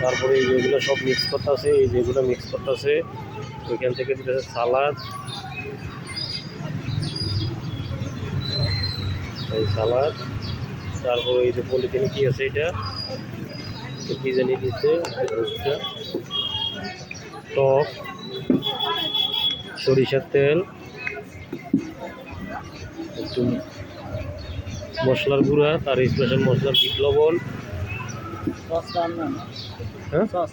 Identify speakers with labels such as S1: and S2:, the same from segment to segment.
S1: তারপরে যেগুলো সব মিক্স করতেছে, এই যেগুলো মিক্স করতেছে, ওইখান থেকে দিতেছে সালাদ এই সালাদ তারপরে এই যে পলিথিনে কি আছে এটা? কি জানি দিচ্ছে টক। সরিষার তেল। একটু মশলার গুঁড়া তার স্পেশাল মশলার বিট লবণ। হ্যাঁ?
S2: সস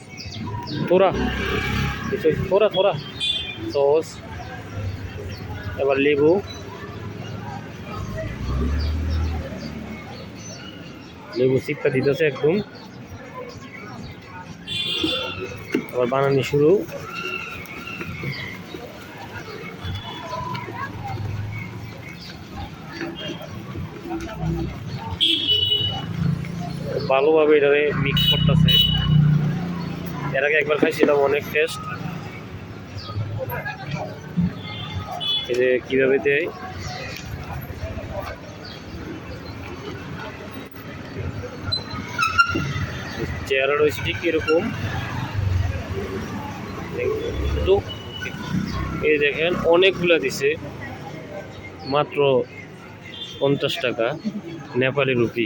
S1: সস এবার লেবু। লেবু সিপটা দিতেছে একদম। আবার বানানি শুরু। ভালোভাবে এটারে মিক্স করতেছে। এর আগে একবার খাইছিলাম, অনেক টেস্ট এই যে কীভাবে দেয় চেহারা রয়েছে ঠিক এরকম। এই দেখেন, অনেকগুলা দিছে। মাত্র পঞ্চাশ টাকা নেপালি রুপি।